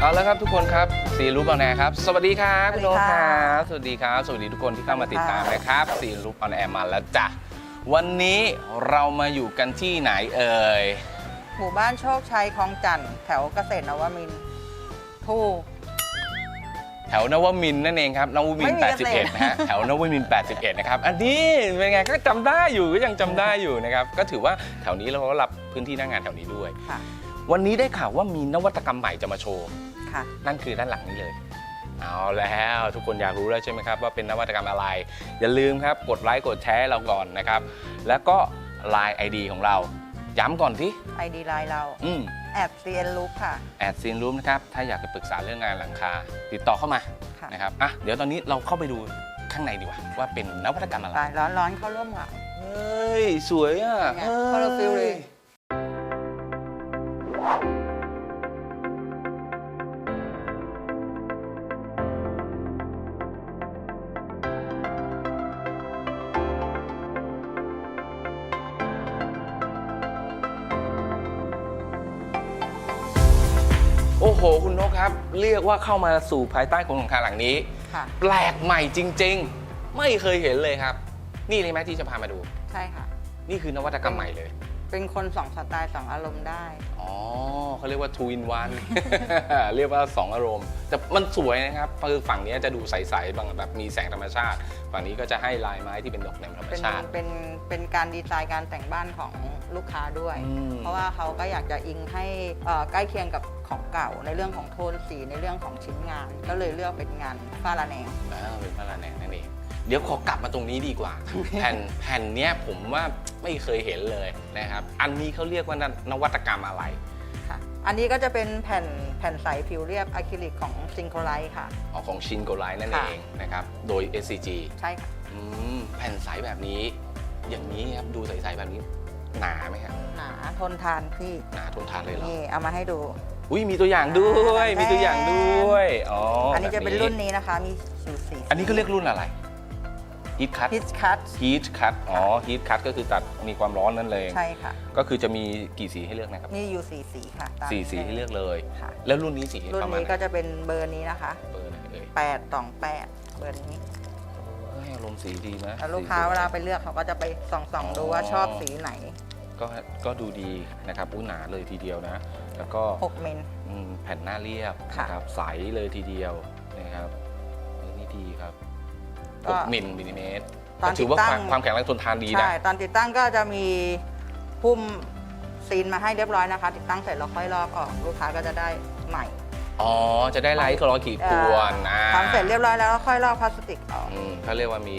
เอาละครับทุกคนครับสีรูปออนแอร์ครับ สวัสดีครับสวัคุณสดีโน้ตคค่ะรับสวัสดีครับ สวัสดีทุกคนที่เข้ามาติดตามสวัสดีค่ะนะครับสีรูปออนแอร์มาแล้วจ้ะวันนี้เรามาอยู่กันที่ไหนเอ่ยหมู่บ้านโชคชัยคลองจันทร์แถวเกษตรนวมินทร์ถูก แถวนวมินทร์นั่นเองครับนวมินทร์ไม่มีเกษตร 81นะฮะแถวนวมินทร์81 นะครับ อันนี้เป็นไงก็จำได้อยู่ก็ยังจำได้อยู่นะครับ ก็ถือว่าแถวนี้เราก็รับพื้นที่หน้างานแถวนี้ด้วย ค่ะ วันนี้ได้ข่าวว่ามีนวัตกรรมใหม่จะมาโชว์ ค่ะ นั่นคือด้านหลังนี้เลย เอาแล้วทุกคนอยากรู้แล้วใช่ไหมครับ ว่าเป็นนวัตกรรมอะไร อย่าลืมครับ กดไลค์กดแชร์ให้เราก่อนนะครับ แล้วก็ Line ID ของเรา ย้ำก่อนที่ไอดีไลน์เราอืมแอดเซียนลูกค่ะ แอดซีนรูมนะครับ ถ้าอยากจะปรึกษาเรื่องงานหลังคา ติดต่อเข้ามาค่ะ นะครับอะเดี๋ยวตอนนี้เราเข้าไปดูข้างในดีกว่า ว่าเป็นนวัตกรรมอะไร ไปร้อนร้อนๆเข้าร่วมอะเฮ้ย สวยอะเป็นไง Colourful เลย โอ้โห คุณนกครับ เรียกว่าเข้ามาสู่ภายใต้โครงหลังคาหลังนี้ ค่ะ แปลกใหม่จริง ๆ ไม่เคยเห็นเลยครับ นี่เลยไหมที่จะพามาดู ใช่ค่ะ นี่คือนวัตกรรมใหม่เลย เป็นคนสองสไตล์สองอารมณ์ได้ อ๋อเขาเรียกว่า two in one เรียกว่า 2 อารมณ์ แต่มันสวยนะครับคือฝั่งนี้จะดูใสๆบางแบบมีแสงธรรมชาติ ฝั่งนี้ก็จะให้ลายไม้ที่เป็นดอกแหนมธรรมเป็นชาติ เป็นเป็นการดีไซน์การแต่งบ้านของลูกค้าด้วย อืม เพราะว่าเขาก็อยากจะอิงให้เอ่อใกล้เคียงกับ ของเก่า ในเรื่องของโทนสีในเรื่องของชิ้นงาน ก็เลยเลือกเป็นงานฝ้าระแนง อ่าเป็นพระลาแนงนั่นเองเดี๋ยวขอกลับมาตรงนี้ดีกว่า แผ่นแผ่นเนี้ยผมว่าไม่เคยเห็นเลยนะครับ อันนี้เขาเรียกว่านวัตกรรมอะไรค่ะ อันนี้ก็จะเป็นแผ่นแผ่นใสผิวเรียบอะคริลิกของซิงโครไลท์ค่ะ ออกของชินโกไลนั่นค่ะเองนะครับ โดย SCG ใช่ค่ะ อืมแผ่นใสแบบนี้ อย่างนี้ครับดูใสๆแบบนี้ หนาไหมครับหนาทนทานพี่หนาทนทานเลยเหรอ นี่เอามาให้ดู อุ้ยมีตัวอย่างด้วยอ่ามีมีตัวอย่างด้วยอ๋ออัอันนี้จะเป็นรุ่นนี้นะคะ มีสูสีอันนี้ก็เรียกรุ่นอะไรฮีทคัตฮิตคัตฮีทคัตอ๋อฮีทคัตก็คือตัดมีความร้อนนั่นเลยใช่ค่ะ ก็คือจะมีกี่สีให้เลือกนะครับมีอยู่สีสีค่ะตามสี่สีให้เลือกเลย ค่ะ แล้วรุ่นนี้สีรุ่นประมาณนี้ไหนก็จะเป็นเบอร์นี้นะคะเบอร์ไหนเอ่ย8 2 8เบอร์นี้เฮ้ยอารมณ์สีดีนะแล้วลูกค้าสีสย เวลาไปเลือกเขาก็จะไปส่องๆดูว่าอ๋อชอบสีไหน ก็ก็ดูดีนะครับอุ้ยหนาเลยทีเดียวนะ แล้วก็6เมน อืมแผ่นหน้าเรียบค่ะนะครับใสเลยทีเดียวนะครับเออนี่ดีครับก็6มิลมิลลิเมตรตอนถือว่าติดคตั้วามงความแข็งแรงทนทานดีนะ ใช่ ตอนติดตั้งก็จะมีพุ่มซีนมาให้เรียบร้อยนะคะ ติดตั้งเสร็จแล้วค่อยลอกออกลูกค้าก็จะได้ใหม่ อ๋อ จะได้ไลท์รอยขีดกวนนะทำเสร็จเรียบร้อยแล้วก็ค่อยลอกพลาสติกออก อืมเขาเรียกว่ามี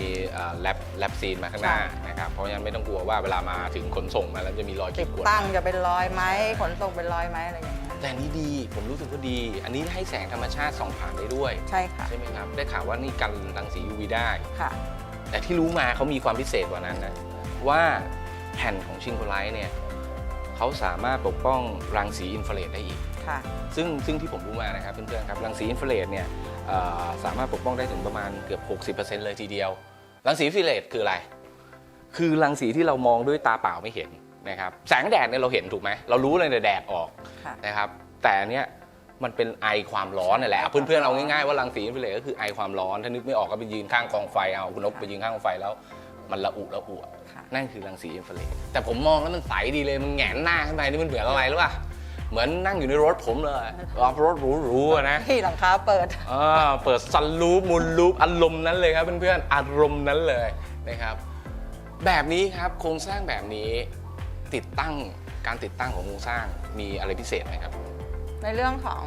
แลบแลบซีนมาข้างหน้าใช่นะครับ เพราะฉะนั้นไม่ต้องกลัวว่าเวลามาถึงขนส่งมาแล้วจะมีรอยขีติดดกวนตั้งจะเป็นรอยไหมขนส่งเป็นรอยไหมอะไรอย่างเงี้ย แต่อันนี้ดีผมรู้สึกว่าดี อันนี้ให้แสงธรรมชาติส่องผ่านได้ด้วย ใช่ค่ะ ใช่ไหมครับ ได้ข่าวว่านี่กันรังสี UV ได้ ค่ะ แต่ที่รู้มาเขามีความพิเศษกว่านั้นนะว่าแผ่นของชิงโคไลท์เนี่ยเขาสามารถปกป้องรังสีอินฟราเรดได้อีก ค่ะ ซึ่งซึ่งที่ผมรู้มานะครับเพื่อนๆครับรังสีอินฟราเรดเนี่ยเอ่อสามารถปกป้องได้ถึงประมาณเกือบ 60%เลยทีเดียว รังสีอินฟราเรดคืออะไร คือรังสีที่เรามองด้วยตาเปล่าไม่เห็นนะครับแสงแดดเนี่ยเราเห็นถูกไหมเรารู้เลยในแดดออกค่ะ นะครับแต่อันเนี้ยมันเป็นไอความร้อนนั่นแหละไอความเพื่อนๆเอาร้อนง่ายๆว่ารังสีอินฟราเรดก็คือไอความร้อนถ้านึกไม่ออกก็ไปยืนข้างกองไฟเอาคุณนกไปยืนข้างกองไฟแล้ว มันระอุระอุอะ ค่ะ นั่นคือรังสีอินฟราเรดแต่ผมมองแล้วมันใสดีเลย มันแหงนหน้าขึ้นไปนี่มันเหมือนอะไรหรือเปล่า เหมือนนั่งอยู่ในรถผมเลยรถหรูๆอะนะ ที่หลังคาเปิด อ่าเปิดซันรูปมูลรูปอารมณ์นั้นเลยครับเพื่อนๆอารมณ์นั้นเลยนะครับ แบบนี้ครับโครงสร้างแบบนี้ติดตั้งการติดตั้งของโครงสร้างมีอะไรพิเศษไหมครับ ในเรื่องของ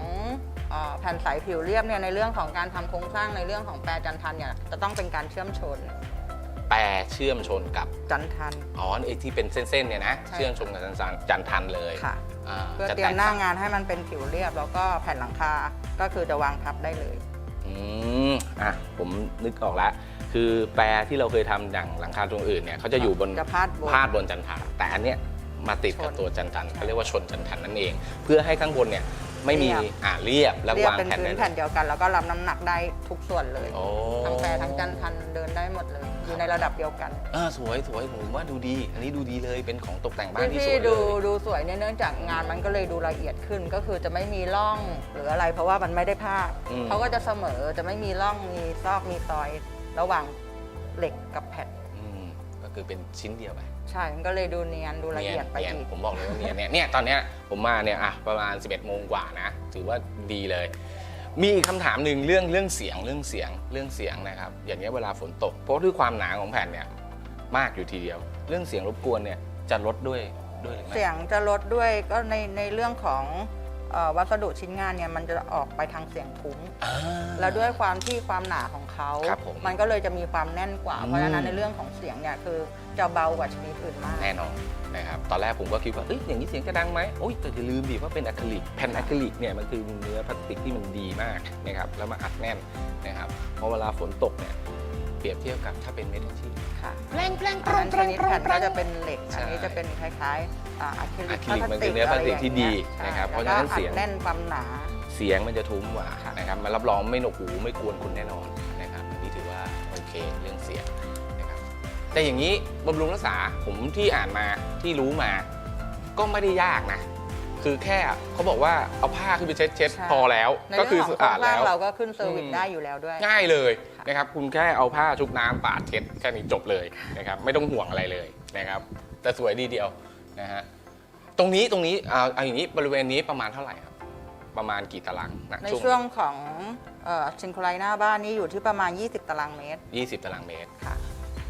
เอ่อแผ่นใสผิวเรียบเนี่ยในเรื่องของการทำโครงสร้างในเรื่องของแปรจันทันเนี่ยจะต้องเป็นการเชื่อมชน แปรเชื่อมชนกับจันทัน อ๋อไอ้ที่เป็นเส้นๆเนี่ยนะใช่ เชื่อมชนกับจันทร์จันทันเลยค่ะ อ่าเพื่อจะเตรียมแกหน้าต่งานให้มันเป็นผิวเรียบ แล้วก็แผ่นหลังคา ก็คือจะวางทับได้เลย อืมอะผมนึกออกแล้วคือแปรที่เราเคยทำอย่างหลังคาตรงอื่นเนี่ยเขาจะอยู่บนจะพาดบน พาดบนจันทานแต่อันเนี้ยมาติดกับชนตัวจันทันใช่เขาเรียกว่าชนจันทันนั่นเอง เพื่อให้ข้างบนเนี่ยไม่มีเรียบ อ่าเรียบแล้วเรียบวางเป็นแผ่นพื้ได้นเลแผ่ยนเดียวกัน แล้วก็รับน้ำหนักได้ทุกส่วนเลย โอ้ ทั้งแปรทั้งจันทันเดินได้หมดเลยเห อยู่ในระดับเดียวกัน อ่าสวยสวยผมว่าดูดี อันนี้ดูดีเลยเป็นของตกแต่งบ้านที่ที่สพี่วยเลดูย ดูสวยเนี่ยเนื่องจากงานมันก็เลยดูละเอียดขึ้น ก็คือจะไม่มีร่องหรืออะไร เพราะว่ามันไม่ได้พลาดอืม เขาก็จะเสมอจะไม่มีร่องมีซอกมีซอย ระหว่างเหล็กกับแผ่นอืมก็คือเป็นชิ้นเดียวไปใช่มันก็เลยดูเนียนดูละเอียดไปนีนอีก ผมบอกเลยว่าเนียนเนี่ยเนี่ยตอนเนี้ยผมมาเนี่ยอะประมาณ 11โมงกว่านะ ถือว่าดีเลย มีอีกคำถามหนึ่งเรื่องเรื่องเสียงเรื่องเสียงเรื่องเสียงนะครับ อย่างเงี้ยเวลาฝนตก เพราะด้วยความหนาของแผ่นเนี่ยมากอยู่ทีเดียว เรื่องเสียงรบกวนเนี่ยจะลดด้วยด้วยหรือไม่ เสียงจะลดด้วยก็ในในเรื่องของ เอ่อวัสดุชิ้นงานเนี่ยมันจะออกไปทางเสียงทุ้ม อ่า แล้วด้วยความที่ความหนาของเขา ครับผมมันก็เลยจะมีความแน่นกว่า อืม เพราะฉะนั้นในเรื่องของเสียงเนี่ยคือจะเบากว่าชนิดอื่นมาก แน่นอนนะครับ ตอนแรกผมก็คิดว่าเอ้ยอย่างนี้เสียงจะดังไหมโอ้ยแต่อย่าลืมดิว่าเป็นอะคริลิกแผ่นอะคริลิกเนี่ยมันคือเนื้อพลาสติกที่มันดีมากนะครับแล้วมาอัดแน่นนะครับพอเวลาฝนตกเนี่ย เปรียบเทียบกับถ้าเป็นเมทัลชีทค่ะแรงแรงอันนั้นชนิดแผ่นก็จะเป็นเหล็ก ใช่ อันนี้จะเป็นคล้ายๆอ่าอะคริลิอะกคริลิกมันคือเนื้อพลาสติกที่ดีใช่นะครับเพราะฉะแล้วนั้นก็อัเสียดงแน่นความหนา เสียงมันจะทุ้มกว่าค่ะ นะครับมันรับรองไม่หนวกหูไม่กวนคุณแน่นอนนะครับอันนี้ถือว่าโอเคเรื่องเสียงนะครับแต่อย่างนี้บำรุงรักษาผมที่อ่านมาที่รู้มาก็ไม่ได้ยากนะ คือแค่เขาบอกว่าเอาผ้าขึ้นไปเช็ดเช็ดใช่ พอแล้ว ในก็เรื่คือองของสะโครอาดงสร้างแล้วเราก็ขึ้นเซอร์วิสอืม ได้อยู่แล้วด้วย ง่ายเลยค่ะนะครับ คุณแค่เอาผ้าชุบน้ำปาดเช็ดแค่นี้จบเลยนะครับ ไม่ต้องห่วงอะไรเลยนะครับ แต่สวยดีเดียวนะฮะตรงนี้ตรงนี้เอาเอาอย่างนี้บริเวณนี้ประมาณเท่าไหร่ครับ ประมาณกี่ตารางนะในช่วงของชิงโคไลหน้าบ้านนี้อยู่ที่ประมาณ 20 ตารางเมตร 20 ตารางเมตรค่ะ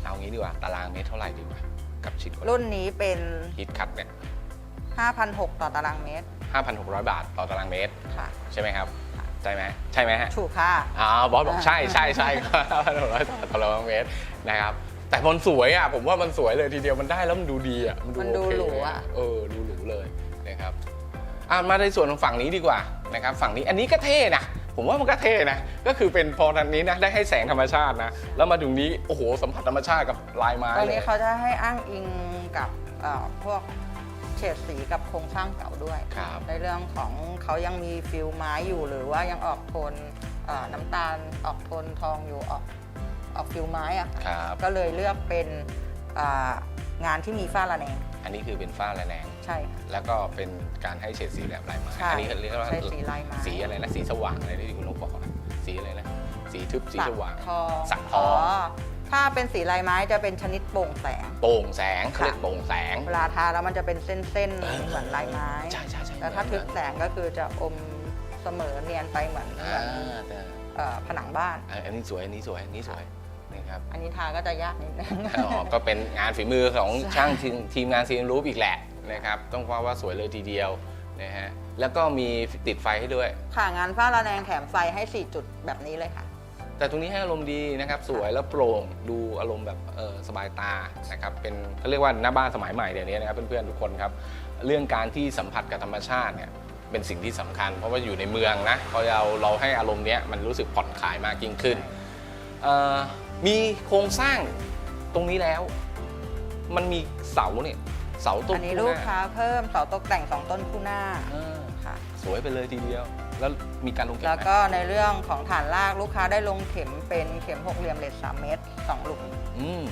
เอางี้ดีกว่าตารางเมตรเท่าไหร่ดีกว่ากับชิ้นรุ่นนี้เป็นฮิตคัทเนี่ย 5,600 ต่อตารางเมตร 5,600 บาทต่อตารางเมตร ค่ะ ใช่ไหมครับ ใช่ไหมใช่ไหมฮะถูกค่ะ อ๋อบอสบอกใช่ใช่ใช่ครับ5,600ตารางเมตรนะครับแต่มันสวยอะผมว่ามันสวยเลยทีเดียวมันได้แล้วมันดูดีอะมันดูมันดูโเคหรูอะ เออดูหรูเลยนะครับอะมาในส่วนของฝั่งนี้ดีกว่านะครับฝั่งนี้อันนี้ก็เท่นะผมว่ามันก็เท่นะก็คือเป็นพอทันนี้นะได้ให้แสงธรรมชาตินะแล้วมาถึงนี้โอ้โหสัมผัสธรรมชาติกับลายไม้ตอนเลนี้ยเขาจะให้อ้างอิงกับเอ่อพวกเฉดสีกับโครงสร้างเก่าด้วย ครับ ในเรื่องของเขายังมีฟิลไม้อยู่หรือว่ายังออกโทนเอ่อน้ำตาลออกโทนทองอยู่ออกออกฟิลไม้อะค่ะครับ ก็เลยเลือกเป็นอ่างานที่มีฝ้าระแนงอันนี้คือเป็นฝ้าระแนง ใช่ค่ะ แล้วก็เป็นการให้เฉดสีแบบลายไม้ ใช่อันี้เรียกว่าใช้สีลายไม้ สีอะไรนะ สีสว่างอะไรที่คุณนกบอกนะสีอะไรนะ สีทึบ สีสว่าง ทองสักทองถ้า เป็นสีลายไม้จะเป็นชนิดโปร่งแสง โปร่งแสงเขาค่ะเรียกโปร่งแสง เวลาทาแล้วมันจะเป็นเส้นๆเหมือนลายไม้ ใช่ใช่ใช่แต่ถ้าทึบแสงก็คือจะอมเสมอเนียนไปเหมือนเหอ่ามือนแต่เอ่อผนังบ้าน อ่าอันนี้สวยอันนี้สวยอันนี้สวยนะครับ อันนี้ทาก็จะยากนิดนึง อ๋อก็เป็นงานฝีมือของใช่ช่างทีมทีมงานซีนรูปอีกแหละนะครับ ต้องว่าว่าสวยเลยทีเดียวนะฮะ แล้วก็มีติดไฟให้ด้วย ค่ะงานฝ้าระแนงแถมไฟให้ 4 จุดแบบนี้เลยค่ะ แต่ตรงนี้ให้อารมณ์ดีนะครับสวยแล้วโปร่งดูอารมณ์แบบเออสบายตานะครับเป็นเขาเรียกว่าหน้าบ้านสมัยใหม่เดี๋ยวนี้นะครับเพื่อนๆทุกคนครับเรื่องการที่สัมผัสกับธรรมชาติเนี่ยเป็นสิ่งที่สำคัญ เพราะว่าอยู่ในเมืองนะพอเราเราให้อารมณ์เนี้ยมันรู้สึกผ่อนคลายมากยิ่งขึ้นเอ่อมีโครงสร้างตรงนี้แล้ว มันมีเสาเนี่ยเสาต้นอันนี้คู่ลูกหน้าค้าเพิ่มเสาตกแต่ง2ต้นคู่หน้าเออค่ะสวยไปเลยทีเดียว แล้วมีการลงเก็บแล้วไหมก็ในเรื่องของฐานรากลูกค้าได้ลงเข็มเป็นเข็มหกเหลี่ยมเลส3เมตร2หลุม อืม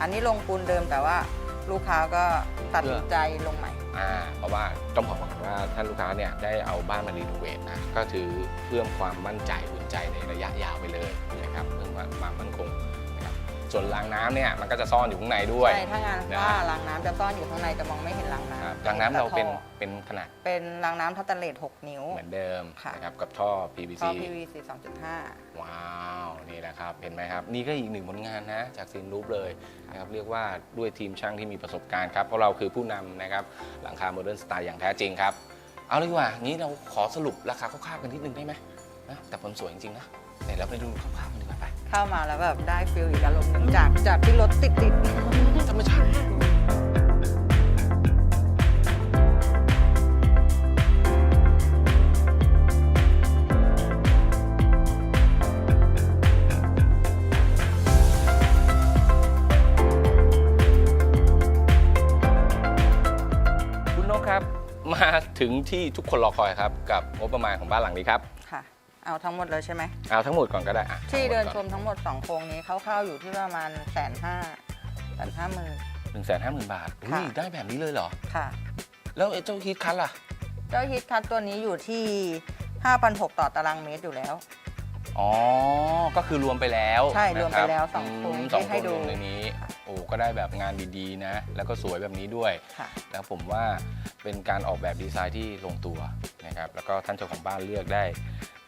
อันนี้ลงปูนเดิมแต่ว่าลูกค้าก็ตัดสินใจลงใหม่ อ่าเพราะว่าต้องบอกก่อนว่าท่านลูกค้าเนี่ยได้เอาบ้านมารีโนเวทนะก็ถือเพิ่มความมั่นใจอุ่นใจในระยะยาวไปเลยนะครับเพิ่มความมั่นคงนะครับ ส่วนรางน้ำเนี่ยมันก็จะซ่อนอยู่ข้างในด้วยใช่ถ้างานนะฝ้ารางน้ำจะซ่อนอยู่ข้างในจะมองไม่เห็นรางครับน้ำรางน้ำเราเป็นแต่ท่อเป็นขนาดเป็นรางน้ำทัตเตเลต6นิ้ว เหมือนเดิมค่ะ นะครับกับท่อ PVC ท่อ PVC 2.5 ว้าวนี่แหละครับเห็นไหมครับ นี่ก็อีกหนึ่งผลงานนะจากซีนรูปเลยนะครับเรียกว่าด้วยทีมช่างที่มีประสบการณ์ครับ เพราะเราคือผู้นำนะครับหลังคาโมเดิร์นสไตล์อย่างแท้จริงครับ เอาเลยดีกว่างี้เราขอสรุปราคาคร่าวๆกันนิดนึงได้ไหมนะแต่ผลสวยจริงๆนะเดี๋ยวเราไปดูคร่าวๆกันดีกว่าไป เข้ามาแล้วแบบได้ฟิลอีกอารมณ์หนึ่งจากจากที่รถติดติดธรรมชาติมากเลยคุณนกครับมาถึงที่ทุกคนรอคอยครับ กับงบประมาณของบ้านหลังนี้ครับ ค่ะ เอาทั้งหมดเลยใช่ไหม เอาทั้งหมดก่อนก็ได้อะที่เดินชทั้งหมทั้งหมด2โครงนี้คร่าวๆอยู่ที่ประมาณแสนห้าแสนห้าหมื่น หนึ่งแสนห้าหมื่นบาทอุ้ค่ะยได้แบบนี้เลยเหรอ ค่ะ แล้วไอ้เจ้าฮิตคัทล่ะ เจ้าฮิตคัทตัวนี้อยู่ที่ 5,600 ต่อตารางเมตรอยู่แล้ว อ๋อ ก็คือรวมไปแล้วใช่รวมไปแล้วนะคสองโครงมที่สองโคให้รงดู รวมในนี้ โอ้ ก็ได้แบบงานดีๆนะ แล้วก็สวยแบบนี้ด้วย ค่ะ แล้วผมว่าเป็นการออกแบบดีไซน์ที่ลงตัวนะครับ แล้วก็ท่านเจ้าของบ้านเลือกได้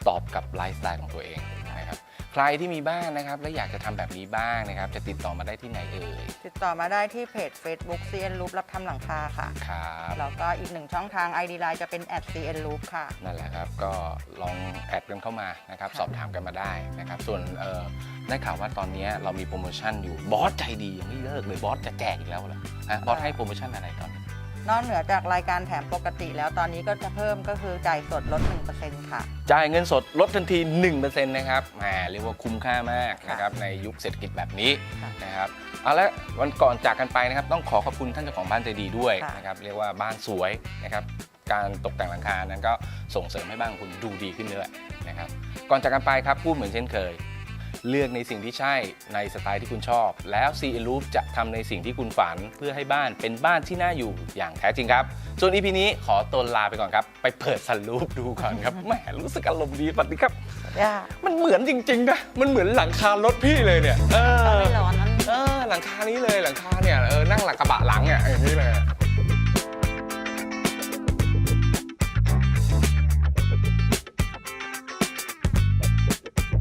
ตอบกับไลฟ์สไตล์ของตัวเองนะครับใครที่มีบ้านนะครับ และอยากจะทำแบบนี้บ้างนะครับ จะติดต่อมาได้ที่ไหนเอ่ยติดต่อมาได้ที่เพจ Facebook CN Loop รับทำหลังคาค่ะ ครับ แล้วก็อีกหนึ่งช่องทาง ID Line จะเป็น CN Loop ค่ะ นั่นแหละครับ ก็ลองแอดกันเข้ามานะครับ ค่ะ สอบถามกันมาได้นะครับ ส่วนเอ่อได้ข่าวว่าตอนนี้เรามีโปรโมชั่นอยู่ บอสใจดียังไม่เลิกเลย บอสจะแจกอีกแล้วเหรอฮะบอสให้โปรโมชั่นอะไรตอนนี้ นอกเหนือจากรายการแถมปกติแล้วตอนนี้ก็จะเพิ่มก็คือจ่ายสดลด 1%ค่ะ จ่ายเงินสดลดทันที 1%นะครับแหมเรียกว่าคุ้มค่ามากนะครับในยุคเศรษฐกิจแบบนี้ค่ะนะครับเอาละวันก่อนจากกันไปนะครับ ต้องขอขอบคุณท่านเจ้าของบ้านใจดีด้วยค่ะ นะครับเรียกว่าบ้านสวยนะครับ การตกแต่งหลังคานั้นก็ส่งเสริมให้บ้านคุณดูดีขึ้นด้วยนะครับ ก่อนจากกันไปครับพูดเหมือนเช่นเคย เลือกในสิ่งที่ใช่ในสไตล์ที่คุณชอบ แล้ว c ี Loop จะทำในสิ่งที่คุณฝันเพื่อให้บ้านเป็นบ้านที่น่าอยู่อย่างแท้จริงครับ ส่วน EP นี้ขอตนลาไปก่อนครับ ไปเปิดสันรูปดูก่อนครับแหมรู้สึกอารมณ์ดีปฏิครับย่ามันเหมือนจริงๆนะมันเหมือนหลังคารถพี่เลยเนี่ย เออ ไม่ร้อนนั้นเออหลังคานี้เลยหลังคาเนี่ยเออนั่งหลังกระบะหลังเนี่ยอย่างนี้เลย